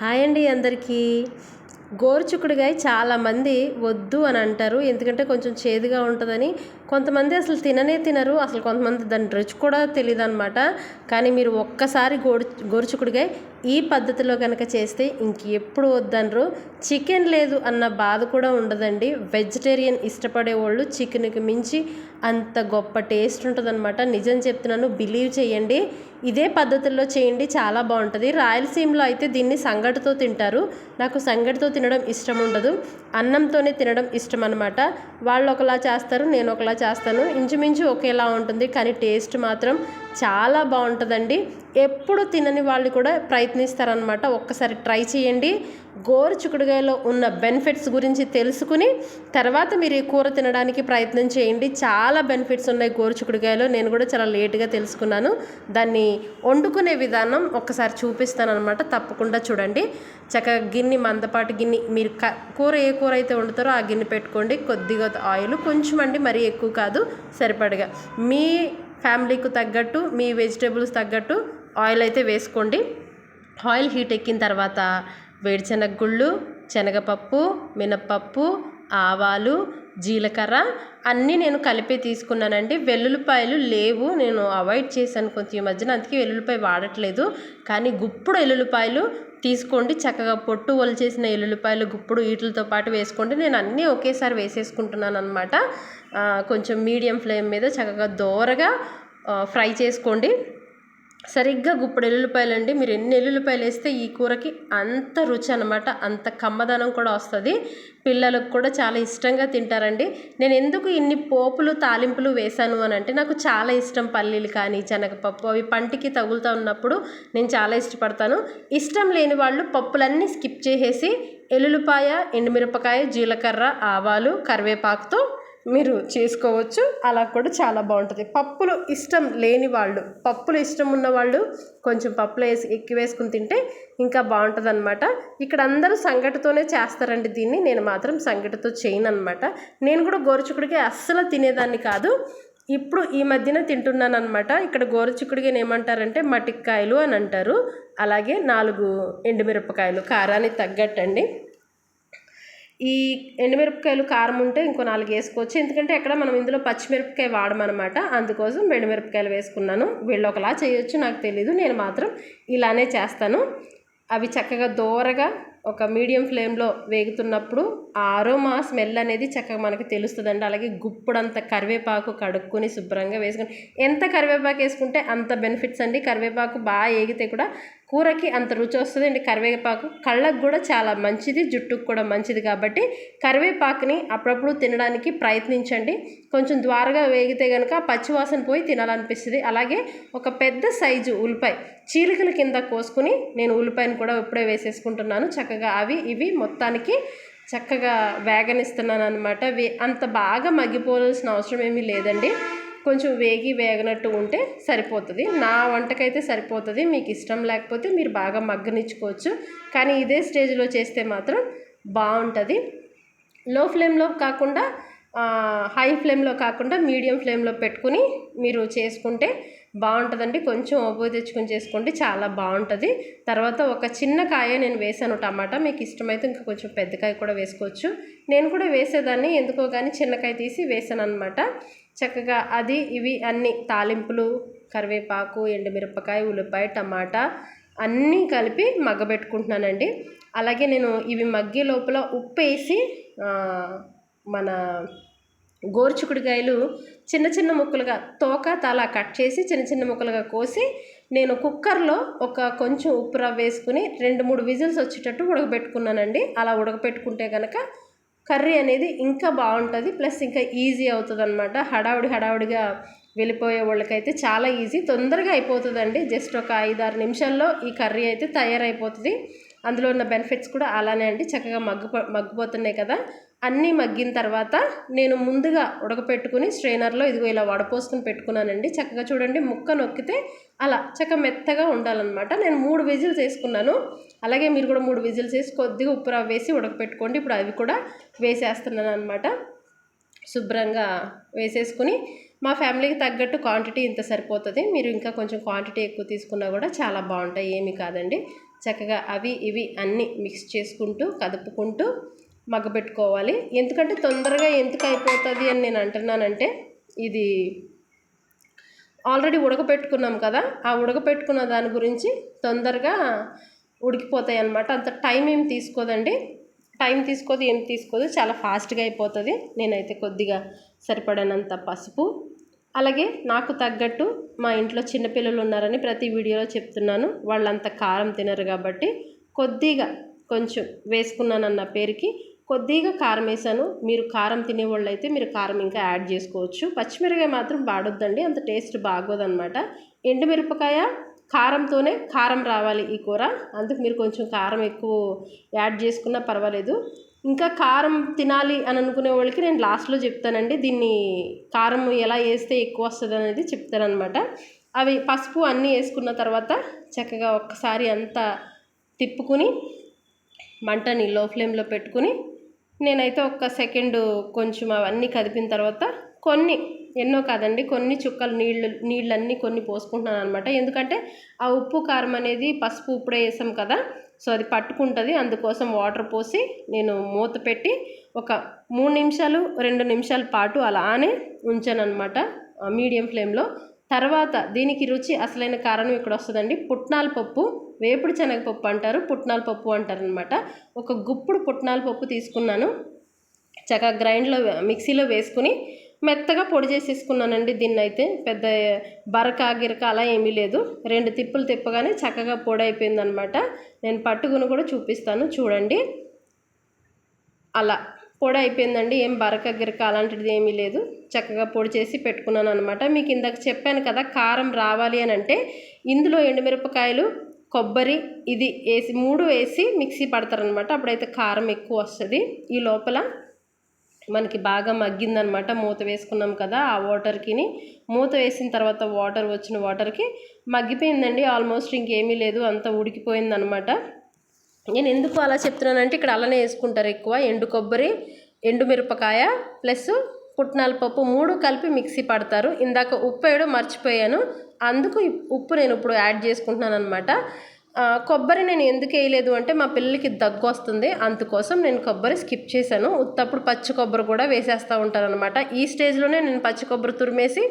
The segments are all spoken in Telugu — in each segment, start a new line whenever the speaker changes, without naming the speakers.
హాయ్ అండి అందరికీ. గోరుచుక్కుడుగాయ చాలామంది వద్దు అని అంటారు. ఎందుకంటే కొంచెం చేదుగా ఉంటుందని. కొంతమంది అసలు తిననే తినరు. అసలు కొంతమంది దాని రుచి కూడా తెలియదు అనమాట కానీ మీరు ఒక్కసారి గోరు గోరుచుక్కుడుగాయ ఈ పద్ధతిలో కనుక చేస్తే ఇంకెప్పుడు వద్దనరు. చికెన్ లేదు అన్న బాధ కూడా ఉండదండి. వెజిటేరియన్ ఇష్టపడే వాళ్ళు చికెన్కి మించి అంత గొప్ప టేస్ట్ ఉంటుందన్నమాట. నిజం చెప్తున్నాను బిలీవ్ చేయండి. ఇదే పద్ధతుల్లో చేయండి చాలా బాగుంటుంది. రాయలసీమలో అయితే దీన్ని సంగటితో తింటారు. నాకు సంగటితో తినడం ఇష్టం ఉండదు. అన్నంతోనే తినడం ఇష్టం అనమాట వాళ్ళు ఒకలా చేస్తారు నేను ఒకలా చేస్తాను. ఇంచుమించు ఒకేలా ఉంటుంది కానీ టేస్ట్ మాత్రం చాలా బాగుంటుందండి. ఎప్పుడు తినని వాళ్ళు కూడా ప్రయత్నిస్తారనమాట ఒక్కసారి ట్రై చేయండి. గోరు చిక్కుడుగాయలో ఉన్న బెనిఫిట్స్ గురించి తెలుసుకుని తర్వాత మీరు ఈ కూర తినడానికి ప్రయత్నం చేయండి. చాలా బెనిఫిట్స్ ఉన్నాయి గోరు చిక్కుడుగాయలో నేను కూడా చాలా లేట్గా తెలుసుకున్నాను. దాన్ని వండుకునే విధానం ఒక్కసారి చూపిస్తాను అనమాట తప్పకుండా చూడండి. చక్కగా గిన్నె మందపాటి గిన్నె మీరు క కూర ఏ కూర అయితే వండుతారో ఆ గిన్నె పెట్టుకోండి. కొద్దిగా ఆయిల్ కొంచెం అండి మరీ ఎక్కువ కాదు. సరిపడగా మీ ఫ్యామిలీకి తగ్గట్టు మీ వెజిటేబుల్స్ తగ్గట్టు ఆయిల్ అయితే వేసుకోండి. ఆయిల్ హీట్ ఎక్కిన తర్వాత వేడిశనగ గుళ్ళు శనగపప్పు మినప్పప్పు ఆవాలు జీలకర్ర అన్నీ నేను కలిపి తీసుకున్నానండి. వెల్లుల్లిపాయలు లేవు. నేను అవాయిడ్ చేశాను కొంచెం ఈ మధ్యన. అందుకే వెల్లుల్లిపాయ వాడట్లేదు. కానీ గుప్పుడు ఎల్లుల్లిపాయలు తీసుకోండి. చక్కగా పొట్టు ఒలిచేసిన ఎల్లుల్లిపాయలు గుప్పుడు వీటితో పాటు వేసుకోండి. నేను అన్నీ ఒకేసారి వేసేసుకుంటున్నాను అనమాట కొంచెం మీడియం ఫ్లేమ్ మీద చక్కగా దోరగా ఫ్రై చేసుకోండి. సరిగ్గా గుప్పుడు ఎల్లుల్లిపాయలు అండి. మీరు ఎన్ని ఎల్లుల్లిపాయలు వేస్తే ఈ కూరకి అంత రుచి అనమాట అంత కమ్మదనం కూడా వస్తుంది. పిల్లలకు కూడా చాలా ఇష్టంగా తింటారండి. నేను ఎందుకు ఇన్ని పోపులు తాలింపులు వేశాను అని అంటే నాకు చాలా ఇష్టం పల్లీలు కానీ శనగపప్పు అవి పంటికి తగులుతూ ఉన్నప్పుడు నేను చాలా ఇష్టపడతాను. ఇష్టం లేని వాళ్ళు పప్పులన్నీ స్కిప్ చేసేసి ఎల్లుల్లిపాయ ఎండుమిరపకాయ జీలకర్ర ఆవాలు కరివేపాకుతో మీరు చేసుకోవచ్చు. అలా కూడా చాలా బాగుంటుంది. పప్పులు ఇష్టం లేని వాళ్ళు పప్పులు ఇష్టం ఉన్న వాళ్ళు కొంచెం పప్పులు వేసి ఎక్కి వేసుకుని తింటే ఇంకా బాగుంటుంది అనమాట ఇక్కడ అందరూ సంగటితోనే చేస్తారండి దీన్ని. నేను మాత్రం సంగటితో చేయను అనమాట నేను కూడా గోరుచుకుడికి అస్సలు తినేదాన్ని కాదు. ఇప్పుడు ఈ మధ్యన తింటున్నాను అనమాట ఇక్కడ గోరుచిక్కుడికి ఏమంటారంటే మటిక్కాయలు అని అంటారు. అలాగే నాలుగు ఎండుమిరపకాయలు కారానికి తగ్గట్టండి. ఈ ఎండుమిరపకాయలు కారం ఉంటే ఇంకో నాలుగు వేసుకోవచ్చు. ఎందుకంటే ఎక్కడ మనం ఇందులో పచ్చిమిరపకాయ వాడమనమాట అందుకోసం ఎండుమిరపకాయలు వేసుకున్నాను. వీళ్ళు ఒకలా చేయొచ్చు నాకు తెలీదు. నేను మాత్రం ఇలానే చేస్తాను. అవి చక్కగా దోరగా ఒక మీడియం ఫ్లేమ్లో వేగుతున్నప్పుడు ఆ అరోమా స్మెల్ అనేది చక్కగా మనకి తెలుస్తుందండి. అలాగే గుప్పుడంత కరివేపాకు కడుక్కొని శుభ్రంగా వేసుకొని ఎంత కరివేపాకు వేసుకుంటే అంత బెనిఫిట్స్ అండి. కరివేపాకు బాగా ఏగితే కూడా కూరకి అంత రుచి వస్తుంది అండి కరివేపాకు కళ్ళకు కూడా చాలా మంచిది జుట్టుకు కూడా మంచిది కాబట్టి కరివేపాకుని అప్పుడప్పుడు తినడానికి ప్రయత్నించండి. కొంచెం ద్వారగా వేగితే కనుక పచ్చివాసన పోయి తినాలనిపిస్తుంది. అలాగే ఒక పెద్ద సైజు ఉల్లిపాయ చీలికల కింద కోసుకుని నేను ఉల్లిపాయను కూడా ఇప్పుడే వేసేసుకుంటున్నాను. చక్కగా అవి ఇవి మొత్తానికి చక్కగా వేగనిస్తున్నాను అనమాట వే అంత బాగా మగ్గిపోవాల్సిన అవసరం ఏమీ లేదండి. కొంచెం వేగి వేగనట్టు ఉంటే సరిపోతుంది. నా వంటకైతే సరిపోతుంది. మీకు ఇష్టం లేకపోతే మీరు బాగా మగ్గనిచ్చుకోవచ్చు. కానీ ఇదే స్టేజ్లో చేస్తే మాత్రం బాగుంటుంది లో ఫ్లేమ్లో కాకుండా హై ఫ్లేమ్లో కాకుండా మీడియం ఫ్లేమ్లో పెట్టుకుని మీరు చేసుకుంటే బాగుంటుందండి. కొంచెం ఓపు తెచ్చుకొని చేసుకోండి. చాలా బాగుంటుంది. తర్వాత ఒక చిన్న కాయ నేను వేసాను టమాటా. మీకు ఇష్టమైతే ఇంకా కొంచెం పెద్ద కాయ కూడా వేసుకోవచ్చు. నేను కూడా వేసేదాన్ని. ఎందుకో కానీ చిన్నకాయ తీసి వేసాను అనమాట చక్కగా అది ఇవి అన్ని తాలింపులు కరివేపాకు ఎండుమిరపకాయ ఉల్లిపాయ టమాటా అన్నీ కలిపి మగ్గబెట్టుకుంటున్నానండి. అలాగే నేను ఇవి మగ్గే లోపల ఉప్పు వేసి మన గోరుచుకుడికాయలు చిన్న చిన్న ముక్కలుగా తోక తల కట్ చేసి చిన్న చిన్న ముక్కలుగా కోసి నేను కుక్కర్లో ఒక కొంచెం ఉప్పు రవ్వ వేసుకుని రెండు మూడు విజిల్స్ వచ్చేటట్టు ఉడకబెట్టుకున్నానండి. అలా ఉడకబెట్టుకుంటే కనుక కర్రీ అనేది ఇంకా బాగుంటుంది ప్లస్ ఇంకా ఈజీ అవుతుంది అనమాట హడావుడి హడావుడిగా వెళ్ళిపోయే వాళ్ళకైతే చాలా ఈజీ తొందరగా అయిపోతుందండి. జస్ట్ ఒక ఐదు ఆరు నిమిషాల్లో ఈ కర్రీ అయితే తయారైపోతుంది. అందులో ఉన్న బెనిఫిట్స్ కూడా అలానే అండి. చక్కగా మగ్గు మగ్గిపోతున్నాయి కదా. అన్నీ మగ్గిన తర్వాత నేను ముందుగా ఉడకపెట్టుకుని స్ట్రైనర్లో ఇదిగో ఇలా వడపోసుకుని పెట్టుకున్నానండి. చక్కగా చూడండి ముక్క నొక్కితే అలా చక్కగా మెత్తగా ఉండాలన్నమాట. నేను మూడు విజిల్స్ వేసుకున్నాను. అలాగే మీరు కూడా మూడు విజిల్స్ వేసి కొద్దిగా ఉప్పు రవ్వ వేసి ఉడకపెట్టుకోండి. ఇప్పుడు అవి కూడా వేసేస్తున్నాను అనమాట శుభ్రంగా వేసేసుకుని మా ఫ్యామిలీకి తగ్గట్టు క్వాంటిటీ ఇంత సరిపోతుంది. మీరు ఇంకా కొంచెం క్వాంటిటీ ఎక్కువ తీసుకున్నా కూడా చాలా బాగుంటాయి. ఏమి కాదండి. చక్కగా అవి ఇవి అన్నీ మిక్స్ చేసుకుంటూ కదుపుకుంటూ మగ్గబెట్టుకోవాలి. ఎందుకంటే తొందరగా ఎందుకు అయిపోతుంది అని నేను అంటున్నానంటే ఇది ఆల్రెడీ ఉడకపెట్టుకున్నాం కదా ఆ ఉడకపెట్టుకున్న దాని గురించి తొందరగా ఉడికిపోతాయి అన్నమాట అంత టైం ఏం తీసుకోదండి. టైం తీసుకోదు ఏం తీసుకోదు చాలా ఫాస్ట్గా అయిపోతుంది. నేనైతే కొద్దిగా సరిపడనంత పసుపు అలాగే నాకు తగ్గట్టు మా ఇంట్లో చిన్నపిల్లలు ఉన్నారని ప్రతి వీడియోలో చెప్తున్నాను. వాళ్ళంత కారం తినరు కాబట్టి కొద్దిగా కొంచెం వేసుకున్నానన్న పేరుకి కొద్దిగా కారం వేసాను. మీరు కారం తినేవాళ్ళు అయితే మీరు కారం ఇంకా యాడ్ చేసుకోవచ్చు. పచ్చిమిరకాయ మాత్రం వాడొద్దండి అంత టేస్ట్ బాగోదన్నమాట. ఎండుమిరపకాయ కారంతోనే కారం రావాలి ఈ కూర. అందుకు మీరు కొంచెం కారం ఎక్కువ యాడ్ చేసుకున్నా పర్వాలేదు. ఇంకా కారం తినాలి అని అనుకునే వాళ్ళకి నేను లాస్ట్లో చెప్తానండి. దీన్ని కారం ఎలా వేస్తే ఎక్కువ వస్తుంది అనేది చెప్తానమాట అవి పసుపు అన్నీ వేసుకున్న తర్వాత చక్కగా ఒక్కసారి అంతా తిప్పుకుని మంటని లో ఫ్లేమ్లో పెట్టుకుని నేనైతే ఒక్క సెకండ్ కొంచెం అవన్నీ కదిపిన తర్వాత కొన్ని ఎన్నో కాదండి కొన్ని చుక్కలు నీళ్ళు నీళ్ళన్నీ కొన్ని పోసుకుంటున్నాను అనమాట ఎందుకంటే ఆ ఉప్పు కారం అనేది పసుపు ఇప్పుడే వేసాం కదా సో అది పట్టుకుంటుంది. అందుకోసం వాటర్ పోసి నేను మూత పెట్టి ఒక మూడు నిమిషాలు రెండు నిమిషాల పాటు అలానే ఉంచాను అనమాట మీడియం ఫ్లేమ్లో. తర్వాత దీనికి రుచి అసలైన కారణం ఇక్కడ వస్తుందండి. పుట్నాల పప్పు వేపుడు శనగపప్పు అంటారు పుట్నాల పప్పు అంటారు అనమాట ఒక గుప్పుడు పుట్నాల పప్పు తీసుకున్నాను. చక్కగా గ్రైండ్లో మిక్సీలో వేసుకుని మెత్తగా పొడి చేసేసుకున్నానండి దీన్ని అయితే పెద్ద బరక గిరక అలా ఏమీ లేదు. రెండు తిప్పులు తిప్పగానే చక్కగా పొడి అయిపోయిందనమాట. నేను పట్టుకుని కూడా చూపిస్తాను చూడండి. అలా పొడి అయిపోయిందండి. ఏం బరక గిరక అలాంటిది ఏమీ లేదు. చక్కగా పొడి చేసి పెట్టుకున్నాను అనమాట మీకు ఇందాక చెప్పాను కదా కారం రావాలి అని అంటే ఇందులో ఎండుమిరపకాయలు కొబ్బరి ఇది వేసి మూడు వేసి మిక్సీ పడతారనమాట. అప్పుడైతే కారం ఎక్కువ వస్తుంది. ఈ లోపల మనకి బాగా మగ్గిందనమాట. మూత వేసుకున్నాం కదా ఆ వాటర్కిని. మూత వేసిన తర్వాత వాటర్ వచ్చిన వాటర్కి మగ్గిపోయిందండి. ఆల్మోస్ట్ ఇంకేమీ లేదు. అంతా ఉడికిపోయిందనమాట. నేను ఎందుకు అలా చెప్తున్నానంటే ఇక్కడ అలానే వేసుకుంటారు ఎక్కువ. ఎండు కొబ్బరి ఎండు మిరపకాయ ప్లస్ పుట్నాల పప్పు మూడు కలిపి మిక్సీ పడతారు. ఇందాక ఉప్పు వేయడం మర్చిపోయాను. అందుకు ఉప్పు నేను ఇప్పుడు యాడ్ చేసుకుంటున్నాను అనమాట కొబ్బరి నేను ఎందుకు వేయలేదు అంటే మా పిల్లలకి దగ్గు వస్తుంది అందుకోసం నేను కొబ్బరి స్కిప్ చేశాను. ఉత్తప్పుడు పచ్చి కొబ్బరి కూడా వేసేస్తూ ఉంటాను అనమాట ఈ స్టేజ్లోనే నేను పచ్చి కొబ్బరి తురిమేసి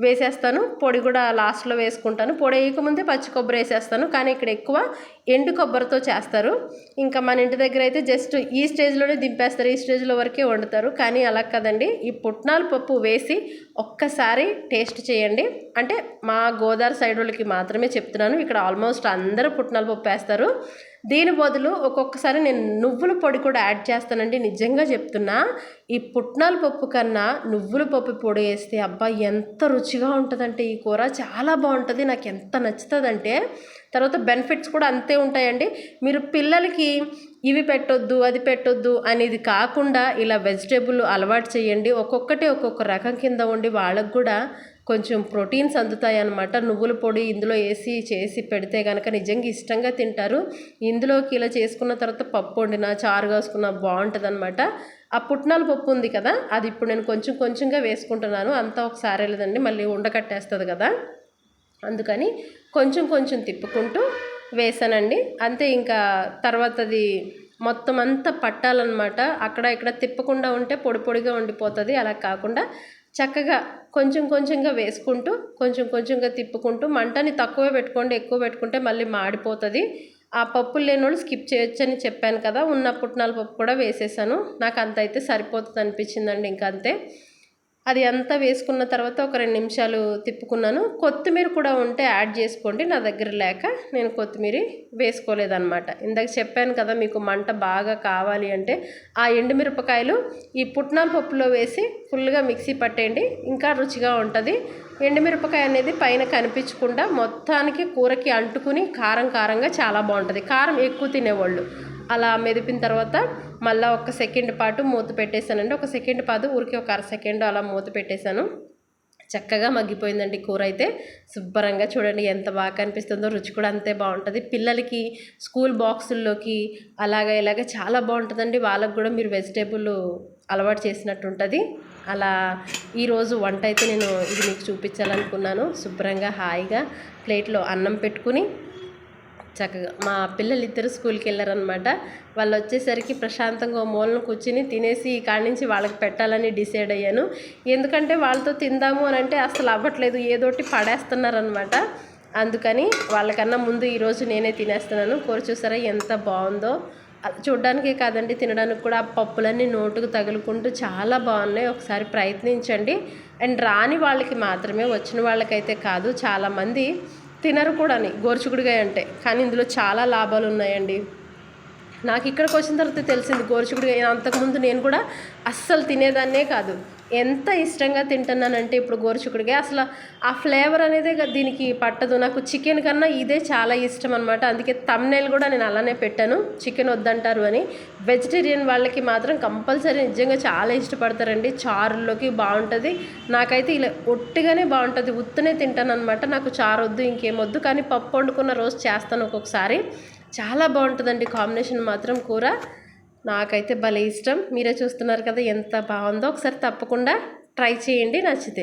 వేసేస్తాను. పొడి కూడా లాస్ట్లో వేసుకుంటాను. పొడి వేయకముందే పచ్చి కొబ్బరి వేసేస్తాను. కానీ ఇక్కడ ఎక్కువ ఎండు కొబ్బరితో చేస్తారు. ఇంకా మన ఇంటి దగ్గర అయితే జస్ట్ ఈ స్టేజ్లోనే దింపేస్తారు. ఈ స్టేజ్లో వరకే వండుతారు. కానీ అలా కదండి. ఈ పుట్నాల పప్పు వేసి ఒక్కసారి టేస్ట్ చేయండి. అంటే మా గోదావరి సైడ్ వాళ్ళకి మాత్రమే చెప్తున్నాను. ఇక్కడ ఆల్మోస్ట్ అందరూ పుట్నాల పప్పు వేస్తారు దీని బదులు ఒక్కొక్కసారి నేను నువ్వుల పొడి కూడా యాడ్ చేస్తానండి. నిజంగా చెప్తున్నా ఈ పుట్నాల పప్పు కన్నా నువ్వుల పప్పు పొడి వేస్తే అబ్బా ఎంత రుచిగా ఉంటుందంటే ఈ కూర. చాలా బాగుంటుంది నాకు ఎంత నచ్చుతుందంటే. తర్వాత బెనిఫిట్స్ కూడా అంతే ఉంటాయండి. మీరు పిల్లలకి ఇవి పెట్టొద్దు అది పెట్టొద్దు అనేది కాకుండా ఇలా వెజిటేబుల్ అలవాటు చేయండి. ఒక్కొక్కటి ఒక్కొక్క రకం కింద ఉండి వాళ్ళకు కూడా కొంచెం ప్రోటీన్స్ అందుతాయి అన్నమాట నువ్వుల పొడి ఇందులో వేసి చేసి పెడితే కనుక నిజంగా ఇష్టంగా తింటారు. ఇందులోకి ఇలా చేసుకున్న తర్వాత పప్పు వండిన చారు కాసుకున్న బాగుంటుంది అనమాట ఆ పుట్నాల పప్పు ఉంది కదా అది ఇప్పుడు నేను కొంచెం కొంచెంగా వేసుకుంటున్నాను. అంతా ఒకసారి లేదండి మళ్ళీ ఉండకట్టేస్తుంది కదా. అందుకని కొంచెం కొంచెం తిప్పుకుంటూ వేసానండి. అంతే ఇంకా తర్వాత అది మొత్తం అంతా పట్టాలన్నమాట. అక్కడ ఇక్కడ తిప్పకుండా ఉంటే పొడి పొడిగా ఉండిపోతుంది. అలా కాకుండా చక్కగా కొంచెం కొంచెంగా వేసుకుంటూ కొంచెం కొంచెంగా తిప్పుకుంటూ మంటని తక్కువే పెట్టుకోండి ఎక్కువ పెట్టుకుంటే మళ్ళీ మాడిపోతుంది. ఆ పప్పులు లేని వాళ్ళు స్కిప్ చేయొచ్చని చెప్పాను కదా ఉన్న పుట్నాల పప్పు కూడా వేసేసాను. నాకు అంత అయితే సరిపోతుంది అనిపించిందండి ఇంకంతే. అంతే అది అంతా వేసుకున్న తర్వాత ఒక రెండు నిమిషాలు తిప్పుకున్నాను. కొత్తిమీర కూడా ఉంటే యాడ్ చేసుకోండి నా దగ్గర లేక నేను కొత్తిమీర వేసుకోలేదన్నమాట. ఇందాక చెప్పాను కదా మీకు మంట బాగా కావాలి అంటే ఆ ఎండుమిరపకాయలు ఈ పుట్నాల పప్పులో వేసి ఫుల్గా మిక్సీ పట్టేయండి ఇంకా రుచిగా ఉంటుంది. ఎండుమిరపకాయ అనేది పైన కనిపించకుండా మొత్తానికి కూరకి అంటుకుని కారం కారంగా చాలా బాగుంటుంది. కారం ఎక్కువ తినేవాళ్ళు. అలా మెదిపిన తర్వాత మళ్ళీ ఒక సెకండ్ పాటు మూత పెట్టేశానండి. ఒక సెకండ్ పాటు ఊరికి ఒక అర సెకండ్ అలా మూత పెట్టేశాను. చక్కగా మగ్గిపోయిందండి కూర అయితే. శుభ్రంగా చూడండి ఎంత బాగా కనిపిస్తుందో రుచి కూడా అంతే బాగుంటుంది. పిల్లలకి స్కూల్ బాక్సుల్లోకి అలాగ ఇలాగ చాలా బాగుంటుందండి. వాళ్ళకు కూడా మీరు వెజిటేబుల్ అలవాటు చేసినట్టు ఉంటుంది. అలా ఈరోజు వంట అయితే నేను ఇది మీకు చూపించాలనుకున్నాను. శుభ్రంగా హాయిగా ప్లేట్లో అన్నం పెట్టుకుని చక్కగా మా పిల్లలు ఇద్దరు స్కూల్కి వెళ్ళారనమాట వాళ్ళు వచ్చేసరికి ప్రశాంతంగా ఓ మూలను కూర్చుని తినేసి కాడి నుంచి వాళ్ళకి పెట్టాలని డిసైడ్ అయ్యాను. ఎందుకంటే వాళ్ళతో తిందాము అని అంటే అసలు అవ్వట్లేదు ఏదోటి పడేస్తున్నారనమాట అందుకని వాళ్ళకన్నా ముందు ఈరోజు నేనే తినేస్తున్నాను. కూర చూసారా ఎంత బాగుందో. అది చూడ్డానికే కాదండి తినడానికి కూడా ఆ పప్పులన్నీ నోటుకు తగులుకుంటూ చాలా బాగున్నాయి. ఒకసారి ప్రయత్నించండి. అండ్ రాని వాళ్ళకి మాత్రమే వచ్చిన వాళ్ళకైతే కాదు చాలామంది తినరు కూడాని గోరుచుకుడుగాయ అంటే. కానీ ఇందులో చాలా లాభాలు ఉన్నాయండి. నాకు ఇక్కడికి వచ్చిన తర్వాత తెలిసింది గోరుచుకుడుగాయ అంతకుముందు నేను కూడా అస్సలు తినేదాన్నే కాదు. ఎంత ఇష్టంగా తింటున్నానంటే ఇప్పుడు గోరుచుకుడుగాయ అసలు ఆ ఫ్లేవర్ అనేది దీనికి పట్టదు. నాకు చికెన్ కన్నా ఇదే చాలా ఇష్టం అనమాట అందుకే తమ్నేల్ కూడా నేను అలానే పెట్టాను. చికెన్ వద్దంటారు అని. వెజిటేరియన్ వాళ్ళకి మాత్రం కంపల్సరీ నిజంగా చాలా ఇష్టపడతారండి. చారుల్లోకి బాగుంటుంది. నాకైతే ఇలా ఒట్టిగానే బాగుంటుంది. ఉత్తనే తింటాను అనమాట నాకు చారు వద్దు ఇంకేం వద్దు కానీ పప్పు వండుకున్న రోజు చేస్తాను ఒక్కొక్కసారి. చాలా బాగుంటుందండి కాంబినేషన్ మాత్రం కూర. నాకైతే భలే ఇష్టం. మీరే చూస్తున్నారు కదా ఎంత బాగుందో. ఒకసారి తప్పకుండా ట్రై చేయండి. నచ్చితే